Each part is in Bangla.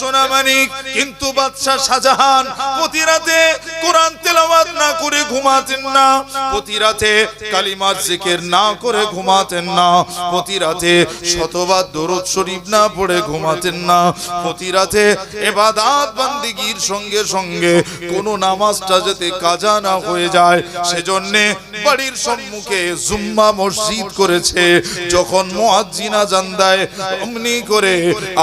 সোনা মানিক, কিন্তু বাদশাহ শাহজাহান প্রতি রাতে কোরআন তেলাওয়াত না করে ঘুমাতেন না। প্রতি রাতে কালিমার জিকির না করে ঘুমাতেন না। প্রতি রাতে শতবার দরুদ শরীফ না পড়ে ঘুমাতেন না। প্রতি রাতে এবাদাত বান্দিগির সঙ্গে সঙ্গে কোন নামাজটা যাতে কাজা না হয়ে যায়, সেজন্য বাড়ির সম্মুখে জুম্মা মসজিদ করেছে। যখন মুয়াজ্জিন আজান দেয়, অমনি করে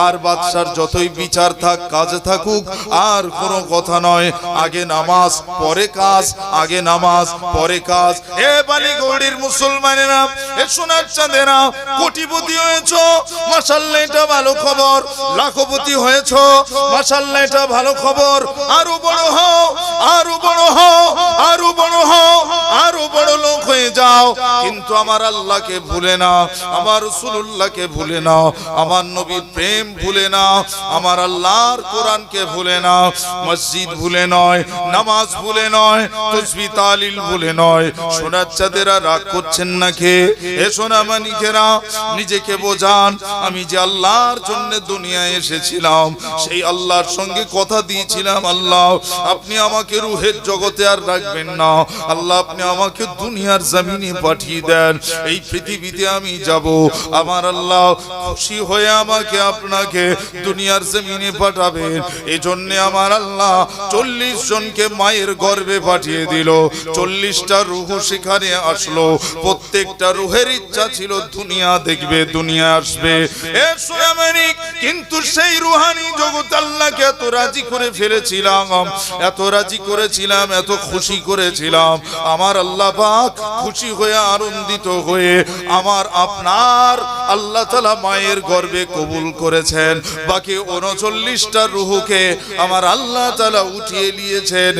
আর বাদশার যতই বিচার থাক, কাজ থাকুক, আর কোনো কথা নয়। আগে নামাজ, পরে কাজ, আগে নামাজ, পরে কাজ। এ বালিগৌড়ির মুসলমানেরা, এ সোনার চাঁদেরা, কোটিপতি হয়েছ। মাসাল্লাহ এটা ভালো খবর। লাখপতি হয়েছ। মাসাল্লাহ এটা ভালো খবর। আরও বড় হও, আরও বড় হও, আরও বড় হও, আরও বড় লোক হয়ে যাও। কিন্তু আমার আল্লাহকে ভুলে না আমার রসুল্লাহকে ভুলে না আমার নবীর প্রেম ভুলে না আমার আল্লাহর কোরআনকে ভুলে না মসজিদ ভুলে নয়, নামাজ ভুলে নয়, তসবি তালিল ভুলে নয়। সোনার চাঁদেরা রাগ করছেন না কে? এ সোনা মানিকেরা নিজেকে বোঝান, আমি যে আল্লাহর জন্য দুনিয়ায় এসেছিলাম, সেই আল্লাহর সঙ্গে কথা দিয়েছিলাম, আল্লাহ, আপনি আমাকে রুহের জগতে আর রাখবেন না। আল্লাহ, আপনি আমাকে দুনিয়ার জমিনে পাঠিয়ে দেন, এই পৃথিবীতে আমি যাব। আমার আল্লাহ খুশি হয়ে আমাকে আপনাকে দুনিয়ার জমিনে পাঠাবেন। এই জন্য আমার আল্লাহ চল্লিশ জনকে মায়ের গর্ভে পাঠিয়ে দিল। চল্লিশটা রুহু সেখানে আসলো। প্রত্যেকটা রুহের ইচ্ছা ছিল, দুনিয়া দেখবে, দুনিয়া আসবে। কিন্তু সেই রুহানি জগৎ আল্লাহকে এত রাজি করে ফেলেছিলাম। এত রাজি করেছিলাম, এত খুশি করেছিলাম। আমার আল্লাহ পাক খুশি হয়ে আনন্দিত হয়ে আমার আপনার আল্লাহ তালা মায়ের গর্বে কবুল করেছেন। বাকি উনচল্লিশটা রুহুকে আমার আল্লাহ তালা উঠিয়ে নিয়েছেন।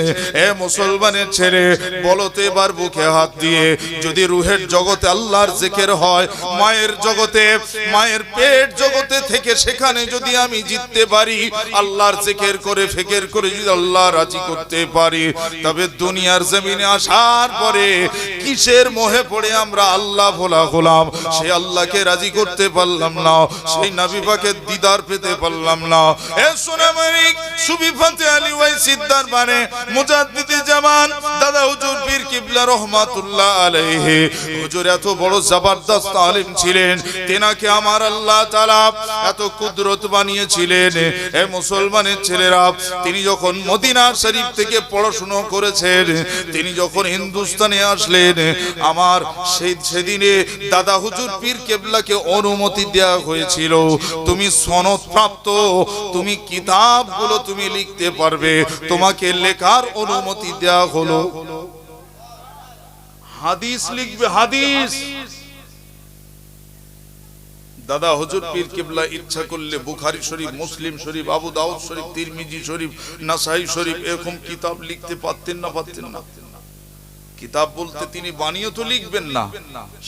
এ মুসলমানের ছেলে বলতে এবার বুকে হাত দিয়ে, যদি রুহের জগতে আল্লাহর জেকের হয়, মায়ের জগতে, মায়ের পেট জগতে থেকে সেখানে যদি আমি জিততে পারি, আল্লাহর জেকের করে, ফেকের করে যদি আল্লাহ রাজি করতে পারি, তবে দুনিয়ার জমিনে আসার পরে কিসের মোহে পড়ে আমরা আল্লাহ ভোলা হলাম সে আল্লাহকে রাজি করতে পারলাম না, সেই নাবি পাকের দিদার পেতে পারলাম না। এ সোনা মানিক, সুবি ফাতে আলী ওয়াই সিদ্দার মানে মুজাদ্দিদে জামান, দাদা হুজুর পীর কিবলা রহমাতুল্লাহ আলাইহি। হুজুর এত বড় জবরদস্ত আলিম ছিলেন, তেনাকে আমার আল্লাহ তাআলা এত কুদরত বানিয়েছিলেন। এ মুসলমানের ছেলেরা, তিনি যখন মদিনা শরীফ থেকে পড়াশোনা করেছেন, তিনি যখন হিন্দুস্তানে আসলেন, আমার সেই সেদিনে দাদা হুজুর পীর কেবলাকে অনুমতি দেওয়া হয়েছিল। তুমি সনদ প্রাপ্ত, তুমি কিতাবগুলো তুমি লিখতে পারবে। তোমাকে লেখার অনুমতি দেওয়া হলো। হাদিস লিখবে, হাদিস। দাদা, হজুর, পীর কিবলা, ইচ্ছা করলে বুখারী শরীফ, মুসলিম শরীফ, আবু দাউদ শরীফ, তিরমিজি শরীফ, নাসাই শরীফ, এরকম কিতাব লিখতে পারতেন না পারতেন না। কিতাব বলতে তিনি বানিয়ে তো লিখবেন না।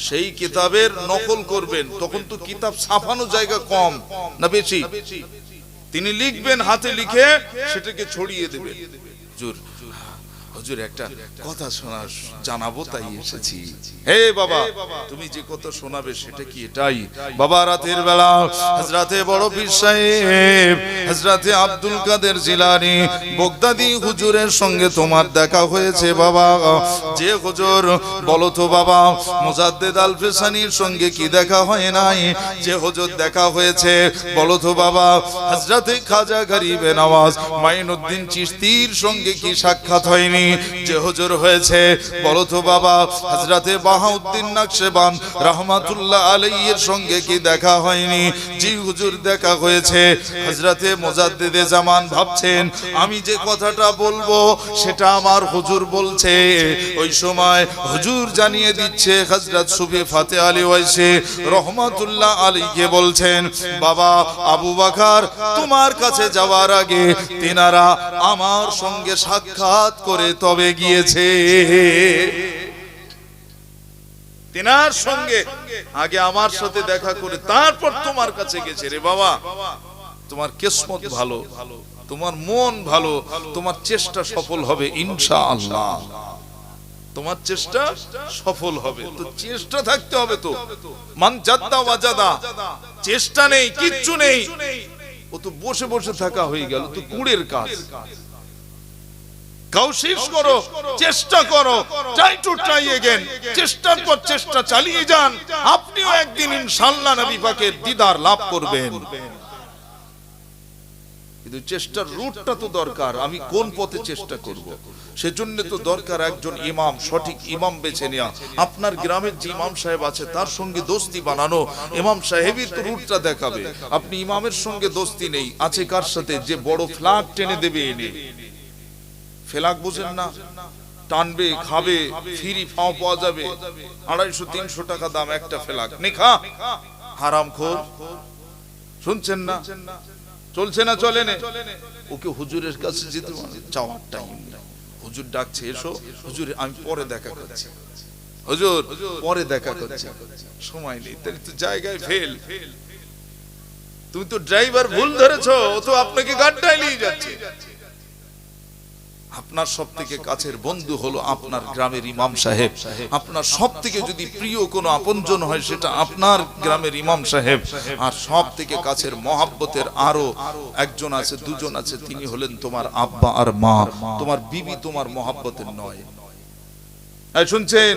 সেই কিতাবের নকল করবেন, তখন তো কিতাব ছাপানো জায়গা কম। না বেশি তিনি লিখবেন, হাতে লিখে সেটাকে ছড়িয়ে দেবেন। হুজুর হুজুর একটা কথা শোনা জানাব তাই এসেছি। হে বাবা তুমি যে কথা শোনাবে সেটা কি এটাই? বাবা রাতের বেলা হযরতে বড় পীর সাহেব হযরতে আব্দুল কাদের জিলানী বগদাদি হুজুরের সঙ্গে তোমার দেখা হয়েছে বাবা। যে হুজুর বলো তো বাবা মুজাদ্দেদ আল ফেসানির সঙ্গে কি দেখা হয় নাই? যে হুজুর দেখা হয়েছে বলো তো বাবা হযরতে খাজা গরিবে নওয়াজ মাইনুদ্দিন চিশতির সঙ্গে কি সাক্ষাৎ হয়নি? যে হুজুর হয়েছে, বলো তো বাবা, হযরতে বাহাউদ্দিন নকশবন্দ রহমাতুল্লাহ আলাইহির সঙ্গে কি দেখা হয়নি? জি হুজুর, দেখা হয়েছে। হযরতে মুজাদ্দিদে জামান ভাবছেন, আমি যে কথাটা বলব, সেটা আমার হুজুর বলছে। ওই সময় হুজুর জানিয়ে দিচ্ছে, হযরত সুফি ফাতে আলী ওয়াইসি রহমাতুল্লাহ আলীকে বলছেন, বাবা, আবু বাকার, তোমার কাছে যাওয়ার আগে তিনারা আমার সঙ্গে সাক্ষাৎ করে তবে গিয়েছে। তিনার সঙ্গে আগে আমার সাথে দেখা করে তারপর তোমার কাছে গেছে রে বাবা। তোমার কিসমত ভালো, তোমার মন ভালো, তোমার চেষ্টা সফল হবে ইনশা আল্লাহ তোমার চেষ্টা সফল হবে, তো চেষ্টা থাকতে হবে তো। মান জাদ্দা ওয়াজাদা চেষ্টা নেই, কিচ্ছু নেই। ও তো বসে বসে থাকা হয়ে গেল, তো কুড়ের কাজ। কাউশিস করো, চেষ্টা করো ট্রাই টু ট্রাই এগেন চেষ্টার পর চেষ্টা চালিয়ে যান, আপনিও একদিন ইনশাআল্লাহ নবী পাকের দিদার লাভ করবেন। কিন্তু চেষ্টার রুটটা তো দরকার, আমি কোন পথে চেষ্টা করব। সেজন্য তো দরকার একজন ইমাম, সঠিক ইমাম বেছে নেওয়া আপনার গ্রামের যে ইমাম সাহেব আছে, তার সঙ্গে দোস্তি বানানো, ইমাম সাহেবই তো রুটটা দেখাবে। আপনি ইমামের সঙ্গে দোস্তি নেই, আছে কার সাথে? যে বড় ফ্ল্যাগ টেনে দেবে এনে। ফেলাক বুঝেন না। টানবে, খাবে, ফিরি ফাও পাওয়া যাবে। আড়াইশো, তিনশো টাকা দাম একটা ফেলাক। নিখা হারাম খোর। শুনছেন না? চলছে না, চলে নে? ওকে হুজুরের কাছে যেতে চাওয়ার টাইম হুজুর ডাকছে, এসো। হুজুর, আমি পরে দেখা করছি। হুজুর, পরে দেখা করছি। সময় নেই, তাহলে তো জায়গায় ফেল তুমি তো ড্রাইভার ভুল ধরেছো। ও তো আপনাকে গাড্ডায় নিয়ে যাচ্ছে। আপনার সব থেকে কাছের বন্ধু হলো আপনার গ্রামের ইমাম সাহেব। আপনার সব থেকে যদি প্রিয় কোনো আপনজন হয় সেটা আপনার গ্রামের ইমাম সাহেব। আর সব থেকে কাছের মহাব্বতের আরও একজন আছে দুজন আছে তিনি হলেন তোমার আব্বা আর মা। তোমার বিবি তোমার মহাব্বতের নয়। শুনছেন?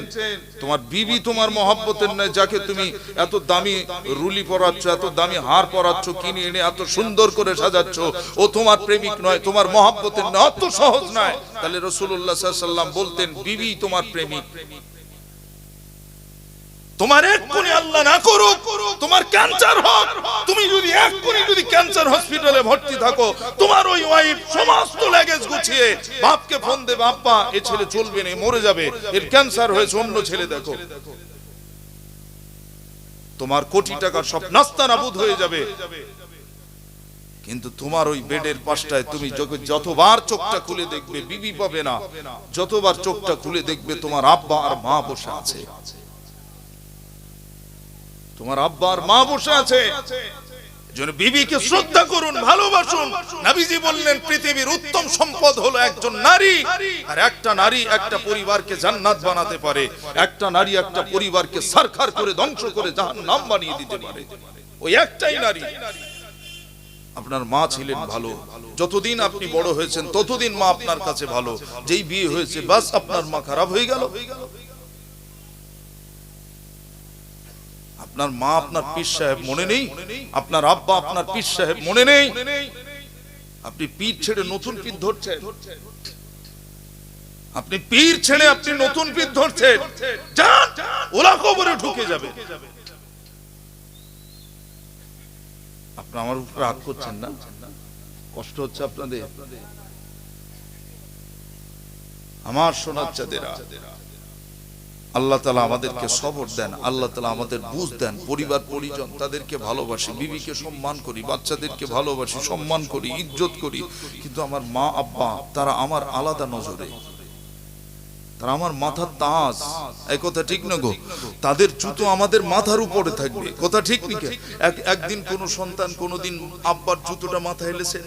তোমার বিবি তোমার মহাব্বতের নয়, যাকে তুমি এত দামি রুলি পরাচ্ছ, এত দামি হার পরাচ্ছ, কিনে এনে এত সুন্দর করে সাজাচ্ছ, ও তোমার প্রেমিক নয়, তোমার মহাব্বতের নয়, অত সহজ নয়। তাহলে রসুল্লাহ সাল্লাম বলতেন, বিবি তোমার প্রেমিক। তোমার এক্ষুনি আল্লাহ না করুক, তোমার ক্যান্সার হোক, তুমি যদি এক্ষুনি যদি ক্যান্সার হসপিটালে ভর্তি থাকো, তোমার ওই ওয়াইফ সমস্ত লাগেজ গুছিয়ে বাপকে ফোন দেবে, আব্বা, এ ছেলে চলবে না মরে যাবে, এর ক্যান্সার হয়েছে, অন্য ছেলে দেখো। তোমার কোটি টাকার সব নাস্তা নাবুদ হয়ে যাবে। কিন্তু তোমার ওই বেডের পাশটায় তুমি যতবার চোখটা খুলে দেখবে, বিবি পাবে না। যতবার চোখটা খুলে দেখবে, তোমার আব্বা আর মা বসে আছে। তোমার আব্বা আর মা বসে আছে। একটা নারী একটা পরিবারকে করে ধ্বংস করে বানিয়ে দিতে পারে। ওই একটাই নারী। আপনার মা ছিলেন ভালো। যতদিন আপনি বড় হয়েছেন, ততদিন মা আপনার কাছে ভালো। যেই বিয়ে হয়েছে, বাস আপনার মা খারাপ হয়ে গেল। আপনার মা আপনার পীর সাহেব মনে নেই? আপনার আব্বা আপনার পীর সাহেব মনে নেই? আপনি পীর ছেড়ে নতুন পীর ধরছেন। আপনি পীর ছেড়ে আপনি নতুন পীর ধরছেন। যান! ওলা কবরে ঢুকে যাবে। আপনি আমার উপর রাগ করছেন না? কষ্ট হচ্ছে আপনাদের? আমার সোনার চাঁদেরা আল্লাহ তালা আমাদেরকে সবর দেন, আল্লাহ তালা আমাদের বুঝ দেন, পরিবার, পরিজন তাদেরকে ভালোবাসি, বিবিকে সম্মান করি, বাচ্চাদেরকে ভালোবাসি, সম্মান করি, ইজ্জত করি। কিন্তু আমার মা, আব্বা, তারা আমার আলাদা নজরে। তারা আমার মাথার তাজ। এই কথা ঠিক না গো? তাদের জুতো আমাদের মাথার উপরে থাকবে। কথা ঠিক নাকি? এক, একদিন কোন সন্তান কোনোদিন আব্বার জুতোটা মাথায় এলেছেন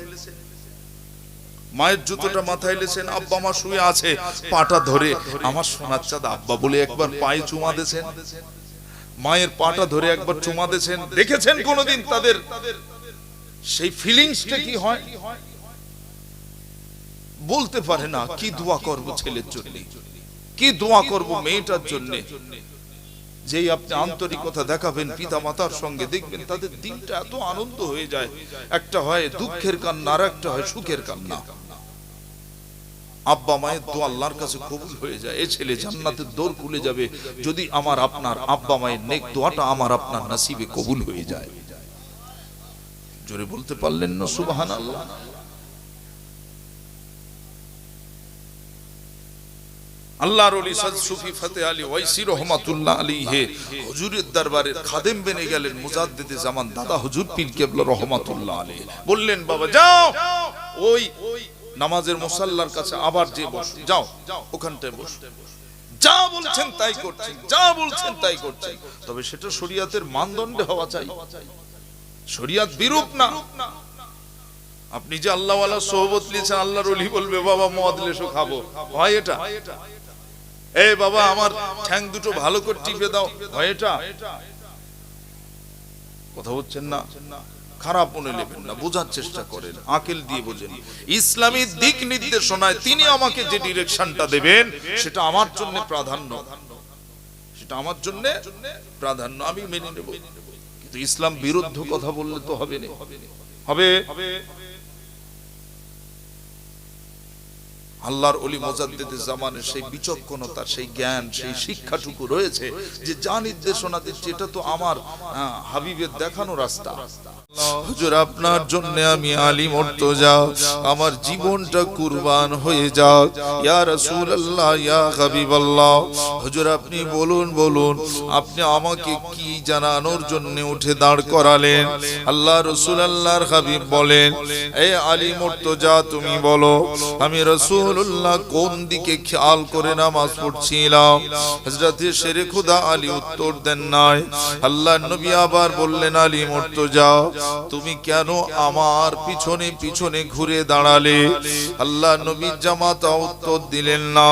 মায়ের জুতোটা মাথায় এলেছেন আব্বা মা শুয়ে আছে, পাটা ধরে। আমার সোনার চাঁদ আব্বা বলে একবার পায়ে চুমা দিয়েছেন মায়ের পাটা ধরে একবার চুমা দিয়েছেন দেখেছেন কোনোদিন তাদের সেই ফিলিংসটা কি হয়? বলতে পারে না, কি দোয়া করব ছেলের জন্য? কি দোয়া করব মেয়েটার জন্য? যেই আপনি আন্তরিকতা দেখাবেন পিতা মাতার সঙ্গে দেখবেন তাদের দিনটা এত আনন্দ হয়ে যায়। একটা হয় দুঃখের কান্না আর একটা হয় সুখের কান্না। আব্বা মায়ের দোয়া আল্লাহর কাছে কবুল হয়ে যায়। এই ছেলে জান্নাতের দোর খুলে যাবে। যদি আমার আপনার আব্বা মায়ের নেক দোয়াটা আমার আপনার নসিবে কবুল হয়ে যায়। জোরে বলতে পারলেন না সুবাহান আল্লাহ আল্লাহর ওলি সাদ সুফি ফাতে আলী ওয়াইসি রহমাতুল্লাহ আলী হে হুজুরের দরবারের খাদেম বেনে গেলেন মুজাদ্দিদে জামান দাদা হুজুর পীর কেবলা রহমাতুল্লাহ আলী বললেন, বাবা, যাও। ওই নামাজের মুসাল্লার কাছে আবার যে বস। যাও, ওখানটায় বস। যা বলছেন তাই করছেন যা বলছেন তাই করছেন তবে সেটা শরিয়াতের মানদণ্ডে হওয়া চাই। শরিয়াত বিরূপ না। আপনি যে আল্লাহ ওয়ালা সোহবত নিয়েছেন, আল্লাহর অলি বলবে, বাবা, মদ লেসো খাব। হয় এটা? এ বাবা, আমার ঠ্যাং দুটো ভালো করে টিপে দাও। হয় এটা? কথা হচ্ছেন না? খারাপ মনে নেবেন না, বোঝার চেষ্টা করেন, আকেল দিয়ে বোঝেন। ইসলামী দিক নির্দেশনায় তিনি আমাকে যে ডিরেকশনটা দেবেন, সেটা আমার জন্য প্রাধান্য। সেটা আমার জন্য প্রাধান্য, আমি মেনে নেব। কিন্তু ইসলাম বিরুদ্ধ কথা বললে তো হবে না। হবে? আল্লাহর অলি মোজাদ্দেদে জামানের সেই বিচক্ষণতা, সেই জ্ঞান, সেই শিক্ষাটুকু রয়েছে যে যা নির্দেশনা দিচ্ছে, এটা তো আমার হাবিবের দেখানো রাস্তা। হুজুর, আপনার জন্য আমি আলী মর্তজা আমার জীবনটা কুরবান হয়ে যাক ইয়া রাসূলুল্লাহ, ইয়া হাবিবাল্লাহ। হুজুর, আপনি বলুন বলুন, আপনি আমাকে কি জানানোর জন্য উঠে দাঁড় করালেন? আল্লাহ রসুল আল্লাহর হাবিব বলেন, এ আলী মর্তজা তুমি বলো, আমি রসুল্লাহ কোন দিকে খেয়াল করে নামাজ পড়ছিলাম? হজরতে শেরে খুদা আলী উত্তর দেন নাই। আল্লাহ নবী আবার বললেন আলী মর্তজা তুমি কেন আমার পিছনে পিছনে ঘুরে দাঁড়ালে? আল্লাহ নবী জামাতা উত্তর দিলেন না।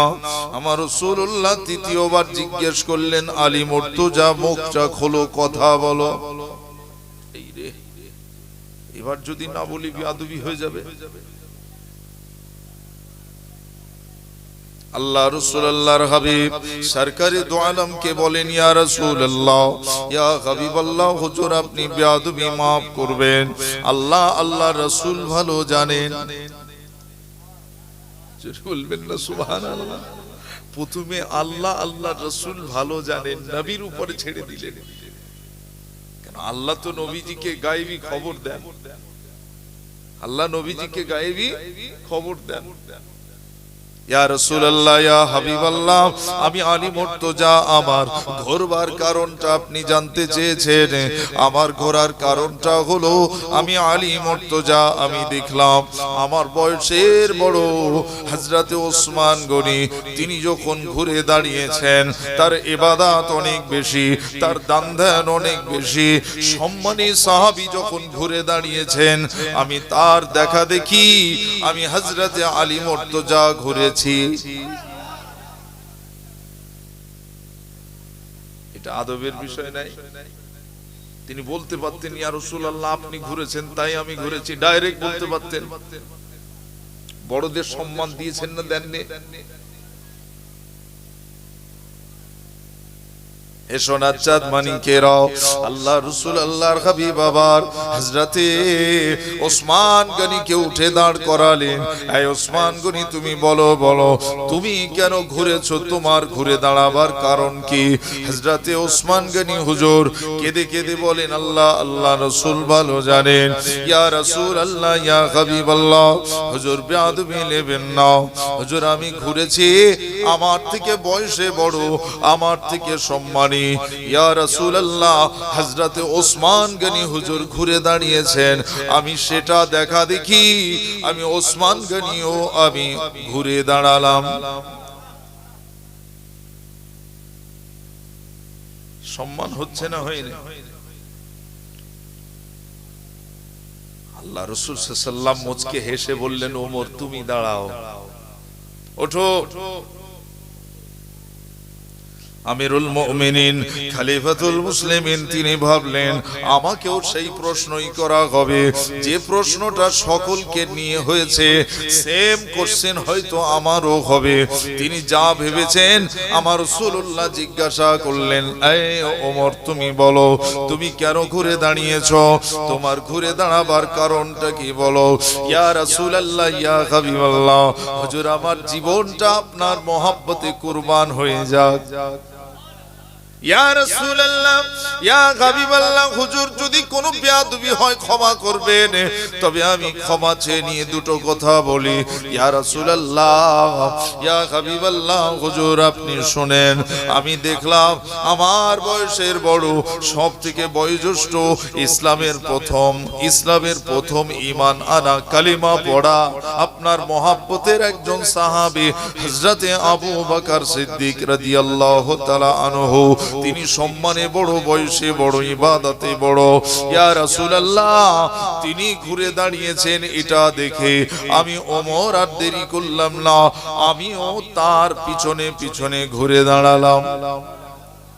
আমার রসুল্লাহ তৃতীয়বার জিজ্ঞেস করলেন, আলী মর্তজা, মুখটা খোলো, কথা বলো। এবার যদি না বলি বিয়াদবি হয়ে যাবে। আল্লাহ রসুল আল্লাহর হাবিব, সরকারি দোয়ালমকে বলেন, ইয়া রসুল আল্লাহ ইয়া হাবিব আল্লাহ হুজুর আপনি বেয়াদবি মাফ করবেন। আল্লাহ আল্লাহ রসুল ভালো জানেন। বলবেন না, সুবহানাল্লাহ। প্রথমে আল্লাহ আল্লাহ রসুল ভালো জানেন, নবীর উপরে ছেড়ে দিলেন। কেন? আল্লাহ তো নবীজিকে গায়েবী খবর দেন। আল্লাহ নবীজিকে গায়েবী খবর দেন ইয়া রাসূলুল্লাহ ইয়া হাবিবাল্লাহ আমি আলী মুর্তজা, আমার ঘোরবার কারণটা আপনি জানতে চেয়েছেন। আমার ঘোরার কারণটা হলো, আমি মুর্তজা, আমি দেখলাম আমার বয়সের বড় তিনি যখন ঘুরে দাঁড়িয়েছেন, তার ইবাদত অনেক বেশি, তার দান ধ্যান অনেক বেশি, সম্মানী সাহাবী যখন ঘুরে দাঁড়িয়েছেন, আমি তার দেখা দেখি, আমি হযরতে আলী মুর্তজা ঘুরেছি এটা আদবের বিষয় নাই। তিনি বলতে পারতেন, ইয়া রাসূলুল্লাহ, আপনি ঘুরেছেন, তাই আমি ঘুরেছি। ডাইরেক্ট বলতে পারতেন। বড়দের সম্মান দিয়েছেন না, দেননি। এসো নাচাদ মানিকেরাও। আল্লাহ রসুল, আল্লাহর হাবিব আবার হজরতে ওসমান গনিকে উঠে দাঁড় করালেন। এই ওসমান গনি, তুমি বলো বলো, তুমি কেন ঘুরেছো? তোমার ঘুরে দাঁড়াবার কারণ কি? হজরতে ওসমান গনি হুজুর কেঁদে কেঁদে বলেন, আল্লাহ আল্লাহ রসুল ভালো জানেন। ইয়া রসুল আল্লাহ, ইয়া হাবিব আল্লাহ। হুজুর নেবেন না। হুজুর, আমি ঘুরেছি। আমার থেকে বয়সে বড়, আমার থেকে সম্মানী। আমি সেটা দেখা দেখি, আমি ওসমান আমি ঘুরে দাঁড়ালাম। সম্মান হচ্ছে না হয়নি? আল্লাহ রসুল সাল্লাম মুচকে হেসে বললেন, ওমর, তুমি দাঁড়াও। ওঠো। আমিরুল মুমিনিন, খলিফাতুল মুসলিমিন, তিনি ভাবলেন, আমাকেও সেই প্রশ্নই করা হবে। যে প্রশ্নটা সকলকে নিয়ে হয়েছে সেম কোশ্চেন হয়তো আমারও হবে। তিনি যা ভেবেছেন, আমার রাসূলুল্লাহ জিজ্ঞাসা করলেন, এই ওমর, তুমি বলো, তুমি কেন ঘুরে দাঁড়িয়েছো? তোমার ঘুরে দাঁড়াবার কারণটা কি বলো? ইয়া রাসূলুল্লাহ, ইয়া হাবিবাল্লাহ, হুজুর, আমার জীবনটা আপনার মহব্বতে কুরবান হয়ে যাক। ইয়া যদি হয় ক্ষমা করবেন। তবে আমি ক্ষমা চেয়ে নিয়ে দুটো কথা বলি। ইয়া আপনি শুনেন, আমি দেখলাম আমার বয়সের বড় সব থেকে বয়োজ্যেষ্ঠ ইসলামের প্রথম ইসলামের প্রথম ইমান আনা কালিমা পড়া আপনার মহাব্বতের একজন সাহাবী, হযরতে আবু বকর সিদ্দিক রাদিয়াল্লাহু তাআলা আনহু তিনি সম্মানে বড়, বয়সে বড়, ইবাদতে বড়। ইয়া রাসূলুল্লাহ, তিনি ঘুরে দাঁড়িয়েছেন এটা দেখে। আমি ওমর আর দেরি করলাম না, আমিও তার পিছনে পিছনে ঘুরে দাঁড়ালাম।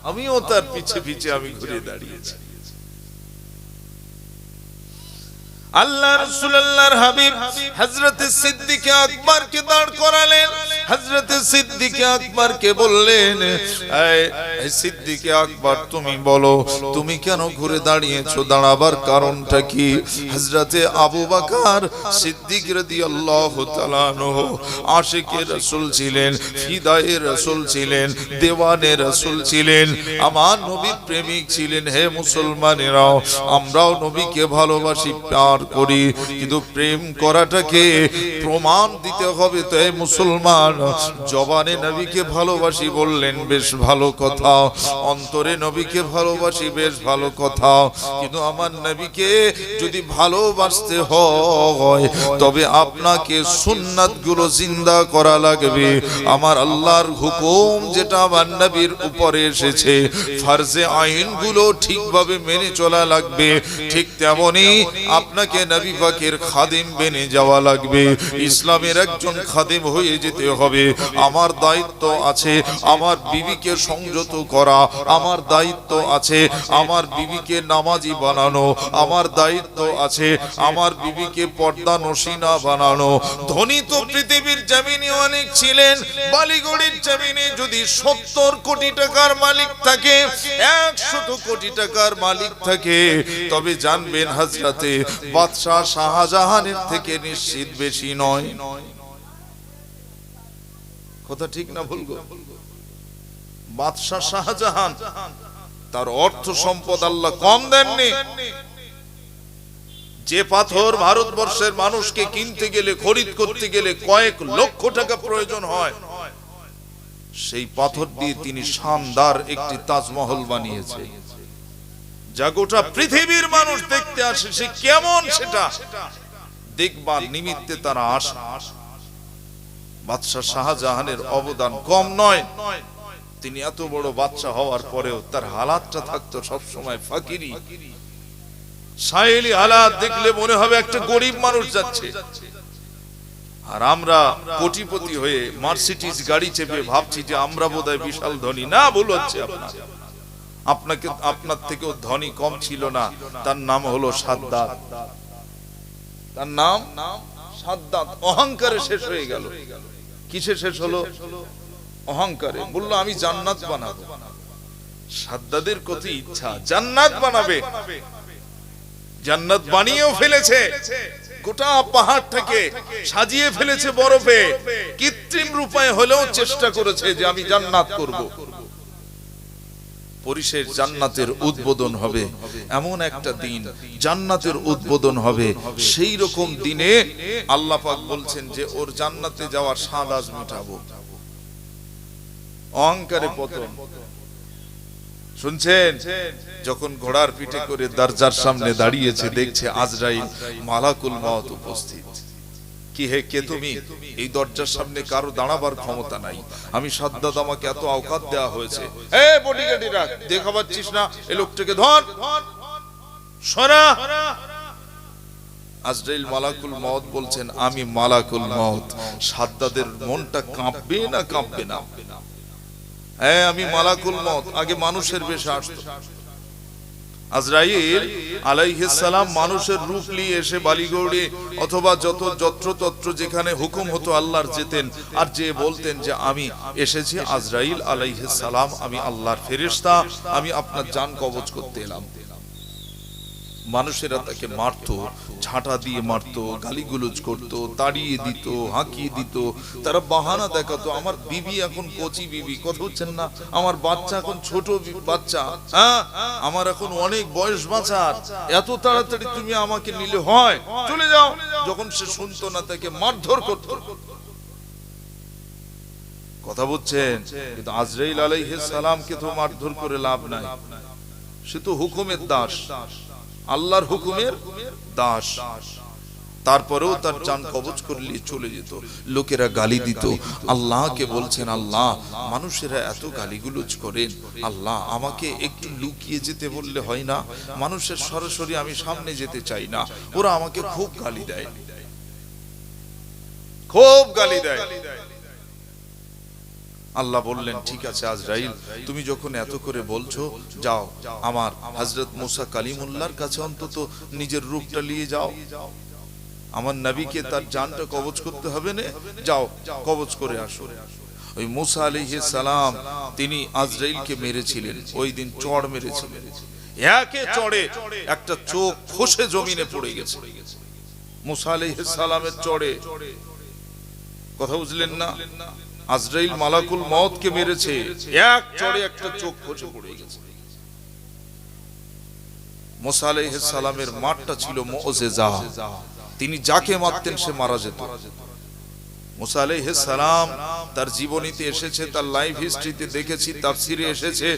আমিও তার পিছে পিছে আমি ঘুরে দাঁড়িয়েছি। আল্লাহ রসুল আল্লাহর হাবিব হজরত সিদ্দিকে আকবরকে দাঁড় করালেন। হজরত সিদ্দিকে আকবরকে বললেন সিদ্দিকে আকবর, তুমি বলো, তুমি কেন ঘুরে দাঁড়িয়েছো? দাঁড়াবার কারণটা কি? হজরতে আবু বাকার সিদ্দিক তাআলা আনহু আশিকে রাসূল ছিলেন ফিদায়ে রসুল ছিলেন দেওয়ানে রসুল ছিলেন, আমার নবীর প্রেমিক ছিলেন। হে মুসলমানেরাও, আমরাও নবীকে ভালোবাসি, প্যার করি, কিন্তু প্রেম করাটাকে প্রমাণ দিতে হবে তাই মুসলমান। জবানে নবীকে ভালোবাসি বললেন, বেশ ভালো কথা। অন্তরে নবীকে ভালোবাসি, বেশ ভালো কথা। কিন্তু আমার নবীকে যদি ভালোবাসতে হয়, তবে আপনাকে সুন্নাতগুলো জিন্দা করা লাগবে। আমার আল্লাহর হুকুম যেটা আমার নবীর উপরে এসেছে, ফার্জে আইনগুলো ঠিকভাবে মেনে চলা লাগবে। ঠিক তেমনি আপনাকে নবী পাকের খাদিম বেনে যাওয়া লাগবে। ইসলামের একজন খাদিম হয়ে যেতে হবে আমার দায়িত্ব আছে, আমার বিবিকে সংযত করা। আমার দায়িত্ব আছে, আমার বিবিকে নামাজি বানানো। আমার দায়িত্ব আছে, আমার বিবিকে পর্দা নসিনা বানানো। ধনী তো পৃথিবীর জমিনে অনেক ছিলেন। বালিগড়ির জমিনে যদি সত্তর কোটি টাকার মালিক থাকে, একশত কোটি টাকার মালিক থাকে, তবে জানবেন হাজরাতে, বাদশাহ শাহজাহানের থেকে নিশ্চিত বেশি নয় নয়। কথা ঠিক না ভুলবো বাদশাহ শাহজাহান, তার অর্থ সম্পদ আল্লাহ কম দেননি। যে পাথর ভারতবর্ষের মানুষকে কিনতে গেলে, খরিদ করতে গেলে কয়েক লক্ষ টাকা প্রয়োজন হয়, সেই পাথর দিয়ে তিনি শানদার একটি তাজমহল বানিয়েছে। যা গোটা পৃথিবীর মানুষ দেখতে আসে, সে কেমন সেটা দেখবার নিমিত্তে তারা আসে। বাদশাহ শাহজাহানের অবদান কম নয়। তিনি এত বড় বাচ্চা হওয়ার পরেও তার হালাতটা থাকতো সবসময় ফাকিরি। সাহেলি হালাত দেখলে মনে হবে একটা গরিব মানুষ যাচ্ছে। আর আমরা কোটিপতি হয়ে মার্সিডিজ গাড়ি চেপে ভাবছি যে আমরা বোধহয় বিশাল ধনী। না, ভুল হচ্ছে আপনার। আপনাকে, আপনার থেকেও ধনী কম ছিল না। তার নাম হলো সাদ্দাত। তার নাম সাদ্দাত। অহংকারে শেষ হয়ে গেল। কিসে শেষ হলো? অহংকারে। বলল, আমি জান্নাত বানাবো। সাদ্দাদের কত ইচ্ছা। জান্নাত বানাবে। জান্নাত বানিয়েও ফেলেছে। গোটা পাহাড় থেকে সাজিয়ে ফেলেছে বরফে। কৃত্রিম রূপায় হলেও চেষ্টা করেছে যে আমি জান্নাত করব। পরিশেষ জান্নাতের উদ্বোধন হবে। এমন একটা দিন, জান্নাতের উদ্বোধন হবে। সেই রকম দিনে আল্লাহ পাক বলছেন যে, ওর জান্নাতে যাওয়ার স্বাদ আজ মেটাবো। অহংকারে পতন। শুনছেন? যখন ঘোড়ার পিঠে করে দরজার সামনে দাঁড়িয়েছে, দেখছে আজরাইল মালাকুল মত উপস্থিত। কি হে কে তুমি? এই দরজার সামনে কারও দাঁড়াবার ক্ষমতা নাই। আমি সাদ্দাদ আমাকে এত আওকাত দেওয়া হয়েছে। এ বডিগার্ডিরা দেখা পাচ্ছিস না এই লোকটাকে ধর। সরা। আজরাইল মালাকুল মত বলছেন আমি মালাকুল মত সাদ্দাদের মনটা কাঁপবে না কাঁপবে না? হ্যাঁ আমি মালাকুল মত আগে মানুষের বেশে আসতো। আজরাইল আলাইহিসালাম মানুষের রূপ নিয়ে এসে বালিগৌড়ে অথবা যত যত্র তত্র যেখানে হুকুম হতো আল্লাহর যেতেন আর যে বলতেন যে আমি এসেছি আজরাইল আলাইহিসালাম আমি আল্লাহর ফেরিস্তা আমি আপনার যান কবচ করতে এলাম। মানুষেরা তাকে মারতো ঝাঁটা দিয়ে মারতো, গালিগুলোজ করত, তাড়িয়ে দিত, হাঁকিয়ে দিত, তারা বাহানা দেখাতো, আমার বিবি এখন কচি বিবি, কথা হচ্ছেন না, আমার বাচ্চা এখন ছোট বাচ্চা হ্যাঁ আমার এখন অনেক বয়স বাঁচার, এত তাড়াতাড়ি তুমি আমাকে নিলে হয়, চলে যাও। যখন সে শুনতো না, তাকে মারধর করতো। কথা বলছেন, কিন্তু আজরাইল আলাইহিস সালামকে তো মারধর করে লাভ নাই। সে তো হুকুমের দাস। আল্লাহর হুকুমের দাস। তারপরেও তার চান কবচ করলে চলে যেত। লোকেরা গালি দিত। আল্লাহকে বলছেন, আল্লাহ, মানুষেরা এত গালিগুলোজ করেন। আল্লাহ, আমাকে একটু লুকিয়ে যেতে বললে হয় না? মানুষের সরাসরি আমি সামনে যেতে চাই না। ওরা আমাকে খুব গালি দেয়। খুব গালি দেয়। আল্লাহ বললেন, ঠিক আছে, আজরাইল, তুমি যখন এত করে বলছো, যাও, আমার হজরত মুসা কালিমুল্লাহর কাছে অন্তত নিজের রূপটা নিয়ে যাও। আমার নবীকে তার জানটা কবজ করতে হবে না, যাও কবজ করে আসো। ওই মুসা আলাইহিস সালাম, তিনি আজরাইলকে মেরেছিলেন, ওই দিন চড় মেরেছিলেন। একে চড়ে একটা চোখ খসে জমিনে পড়ে গেছে। মুসা আলাইহিস সালামের চড়ে। কথা বুঝলেন না? আজরাইল মালাকুল মতকে মেরেছে। এক চড়ে একটা চোখ খসে পড়ে গেছে। মুসা সালামের মাঠটা ছিল মুআজিজা তিনি যাকে মারতেন সে মারা যেত। মুসা সালাম তার জীবনীতে এসেছে, তার লাইফ হিস্ট্রিতে দেখেছি এসেছে।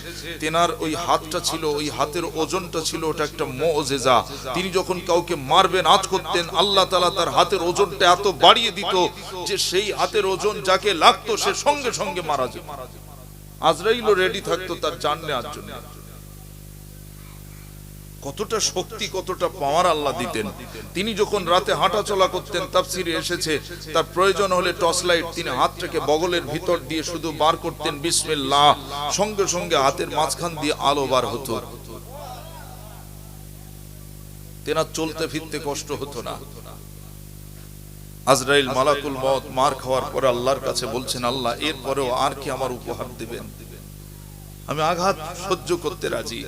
তেনার ওই হাতটা ছিল, ওই হাতের ওজনটা ছিল, ওটা একটা মুআজিজা তিনি যখন কাউকে মারবেন আজ করতেন, আল্লাহ তাআলা তার হাতের ওজনটা এত বাড়িয়ে দিত যে সেই হাতের ওজন যাকে লাগতো সে সঙ্গে সঙ্গে মারা যেত। আজরাইলও রেডি থাকতো তার জান নেওয়ার জন্য। কতটা শক্তি, কতটা পাওয়ার আল্লাহ দিতেন। তিনি যখন রাতে হাঁটা চলা করতেন, তাফসিরে এসেছে, তার প্রয়োজন হলে টর্চ লাইট তিনি হাতটাকে বগলের ভিতর দিয়ে শুধু বার করতেন, বিসমিল্লাহ সঙ্গে সঙ্গে হাতের মাঝখান দিয়ে আলো বার হতো। তেনার চলতে ফিরতে কষ্ট হতো না। আজরাইল মালাকুল মত মার খাওয়ার পরে আল্লাহর কাছে বলছেন, আল্লাহ, এরপরেও আর কি আমার উপহার দিবেন? আমি আঘাত সহ্য করতে রাজি,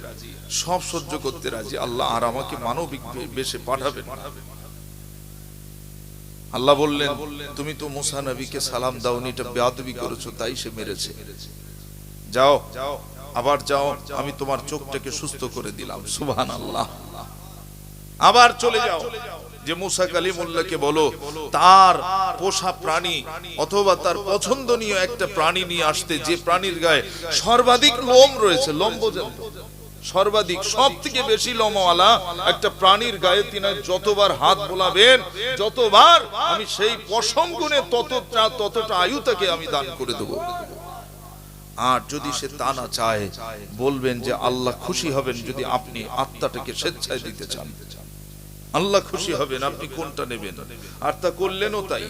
সব সহ্য করতে রাজি। আল্লাহ আর আমাকে মানবিক বেশে পাঠাবেন। আল্লাহ বললেন, তুমি তো মুসা নবীকে সালাম দাওনি, এটা বেয়াদবি করেছ, তাই সে মেরেছে। যাও, আবার যাও, আমি তোমার চোখটাকে সুস্থ করে দিলাম। সুবহান আল্লাহ আবার চলে যাও। যে মুসা কালিমুল্লাহকে বলো, তার পোষা প্রাণী অথবা তার পছন্দনীয় একটা প্রাণী নিয়ে আসতে যে প্রাণীর গায়ে সর্বাধিক লোম রয়েছে লোম সর্বাধিক সব থেকে বেশি লোমওয়ালা একটা প্রাণীর গায়ে তিনি যতবার হাত বোলাবেন, যতবার আমি সেই পশম গুণে ততটা ততটা আয়ু তাকে আমি দান করে দেবো। আর যদি সে তা না চায়, বলবেন যে আল্লাহ খুশি হবেন যদি আপনি আত্মাটাকে স্বেচ্ছায় দিতে চান। আল্লাহ খুশি হবেন, আপনি কোনটা নেবেন? আর তা করলেনও তাই।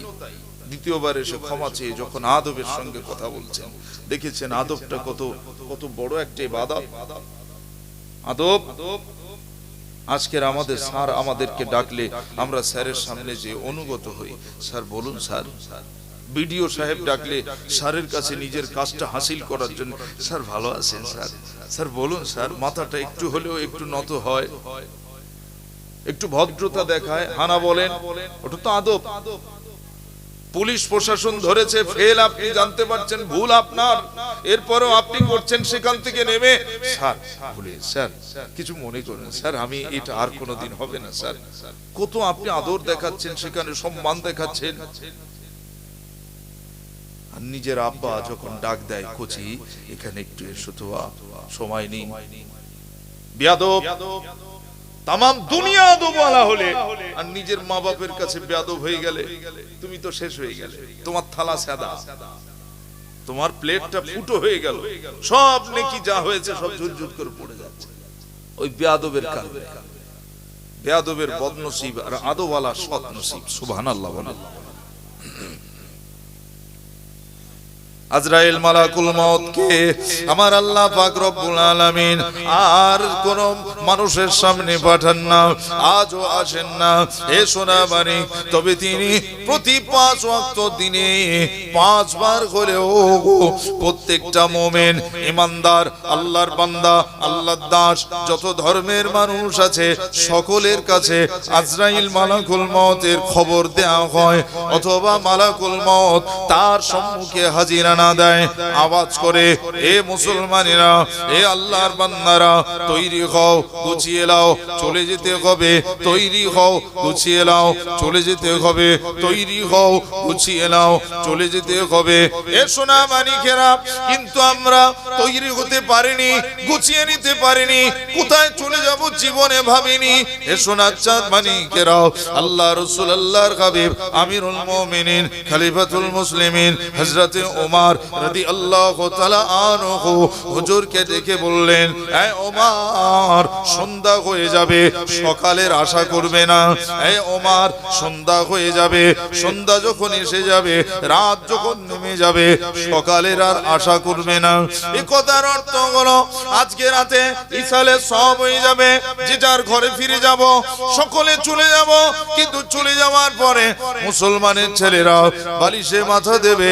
দ্বিতীয়বার এসে ক্ষমা চেয়ে যখন আদবের সঙ্গে কথা বলছেন, দেখেছেন আদবটা কত কত বড় একটা ইবাদত। আদব? আজকের আমাদের স্যার আমাদেরকে ডাকলে আমরা স্যারের সামনে যে অনুগত হই, স্যার বলুন স্যার। বিডিও সাহেব ডাকলে স্যারের কাছে নিজের কাজটা হাসিল করার জন্য, স্যার ভালো আছেন স্যার? স্যার বলুন স্যার, মাথাটা একটু হলেও একটু নত হয়। একটু ভদ্রতা দেখায়। হানা বলেন, ওটা তো আদব। পুলিশ প্রশাসন ধরেছে, ফেল আপনি জানতে পারছেন, ভুল আপনার। এরপরও আপনি করছেন, সেখান থেকে নেমে স্যার, ভুলে স্যার, কিছু মনে করেন, স্যার, আমি এটা আর কোনোদিন হবে না, স্যার। কত আপনি আদর দেখাচ্ছেন, সেখানে সম্মান দেখাচ্ছেন। নিজের আব্বা যখন ডাক দেয়, কোচি, এখানে একটু এসো তো সময় নেই। বিয়াদব তাম দুনিয়া আদবওয়ালা হলে আর নিজের মা বাপের কাছে বেয়াদব হয়ে গেলে তুমি তো শেষ হয়ে গেলে। তোমার থালা সাদা। তোমার প্লেটটা ফুটো হয়ে গেল। সব নেকি যা হয়েছে সব ঝুরঝুর করে পড়ে যাচ্ছে। ওই বেয়াদবের কারণে বেয়াদবের বদনসিব আর আদোওয়ালা সৎ নসিব। সুবহানাল্লাহ বলেন। আজরাইল মালাকুল মউতকে আমার আল্লাহ পাক রব্বুল আলামিন। আর কোন মানুষের সামনে পাঠান না, আজও আসেন না। হে সোনাবাড়ি। তবে তিনি প্রতি পাঁচ ওয়াক্ত দিনে পাঁচবার হলেও প্রত্যেকটা মোমেন ইমানদার, আল্লাহর বান্দা, আল্লাহর দাস, যত ধর্মের মানুষ আছে, সকলের কাছে আজরাইল মালাকুল মতের খবর দেওয়া হয়। অথবা মালাকুল মত তার সম্মুখে হাজিরা না দেয়, আওয়াজ করে, এ মুসলমানেরা, এ আল্লাহর বান্দারা, তৈরি হও, গুছিয়ে লাও চলে যেতে হবে, তৈরি হও, গুছিয়ে লাও চলে যেতে হবে, তৈরি হও, গুছিয়ে লাও চলে যেতে হবে। এ সোনা মানিকেরা, কিন্তু আমরা তৈরি হতে পারিনি, গুছিয়ে নিতে পারিনি, কোথায় চলে যাব জীবনে ভাবিনি। এ সোনার চাঁদ মানিকেরাও আল্লাহ রসুল আল্লাহর হাবিব, আমিরুল মুমিনিন, খলিফাতুল মুসলিমিন, হযরতে ওমর রাদিয়াল্লাহু তাআলা আনহু হুজুরকে ডেকে বললেন এই ওমর, সন্ধ্যা হয়ে যাবে, সকালের আশা করবে না। এই ওমর, সন্ধ্যা হয়ে যাবে, সন্ধ্যা যখন এসে যাবে, রাত যখন নেমে যাবে, সকালের আর আশা করবে না। এই কথার অর্থ হলো, আজকে রাতে ইসালে সব হয়ে যাবে যে যার ঘরে ফিরে যাব সকলে চলে যাব কিন্তু চলে যাওয়ার পরে মুসলমানের ছেলেরা বালিশে মাথা দেবে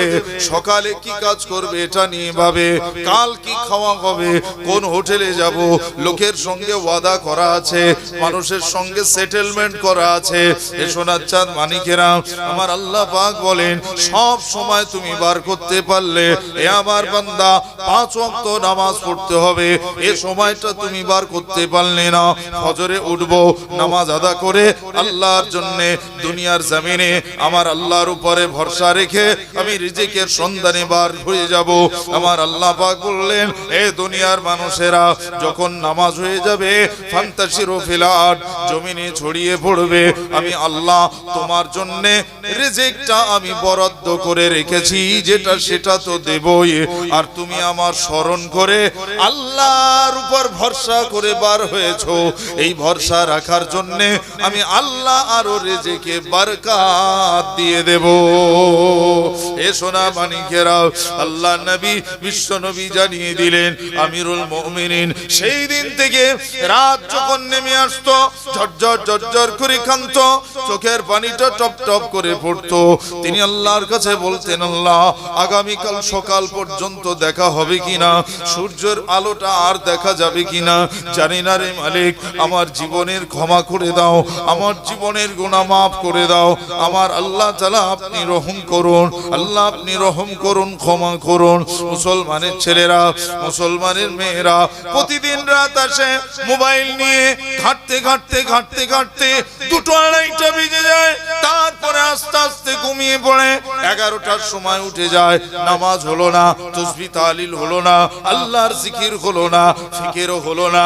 সকালে কি কাজ করবে এটা নিয়ে ভাবে কাল কি খাওয়া হবে কোন হোটেলে যাব লোকের সঙ্গে ওয়াদা করা আছে মানুষের সঙ্গে সেটেলমেন্ট করা আছে। এ সোনার চাঁদ মানিকেরা আমার আল্লাহ পাক বলেন সব সময় তুমি বার করতে পারলে এ আমার বান্দা পাঁচ ওয়াক্ত নামাজ পড়তে হবে এ সময়টা তুমি বার করতে পারলে না। ফজরে উঠব, নামাজ আদা করে আল্লাহর জন্য দুনিয়ার জমিনে আমার আল্লাহর উপরে ভরসা রেখে আমি রিজিকের সন্ধানে বার হয়ে যাব। আমার আল্লাহ পাক বললেন, এ দুনিয়ার মানুষেরা, যখন নামাজ হয়ে যাবে, ফান্তাসিরো ফিলাট জমিনে ছড়িয়ে পড়বে। আমি আল্লাহ তোমার জন্য রিজিকটা আমি বরাদ্দ করে রেখেছি, যেটা সেটা তো দেবই। আর তুমি আমার স্মরণ করে আল্লাহর উপর ভরসা করে বার হয়েছো। এই ভরসা রাখার জন্য আমি আল্লাহ আরও রেজেকে বারকাত দিয়ে দেব। এ সোনা মানিকেরা আল্লাহ নবী, বিশ্ব নবী জানিয়ে দিলেন, আমিরুল মুমিনিন, সেই দিন থেকে রাত যখন নেমে আসতো, ঝরঝর ঝরঝর করে কান্ত চোখের পানিটা টপ টপ করে পড়তো। তিনি আল্লাহর কাছে বলতেন, আল্লাহ, আগামীকাল সকাল পর্যন্ত দেখা হবে কিনা? সূর্যের আলোটা আর দেখা যাবে কিনা? জানি না রে মালিক আমার জীবনের ক্ষমা করে দাও, আমার জীবনের গুণা মাফ করে দাও। আমার আল্লাহ তালা আপনি রহম করুন, আল্লাহ আপনি রহম করুন, ক্ষমা করুন। মুসলমানের ছেলেরা, মুসলমানের মেয়েরা, প্রতিদিন রাত আসে, মোবাইল নিয়ে ঘাটতে ঘাটতে ঘাটতে ঘাটতে দুটো আড়াইটা বেজে যায়, তারপরে আস্তে আস্তে ঘুমিয়ে পড়ে, এগারোটার সময় উঠে যায়, নামাজ হলো না, তসবি তালিল হলো না, আল্লাহর জিকির হলো না, ফিকেরও হলো না।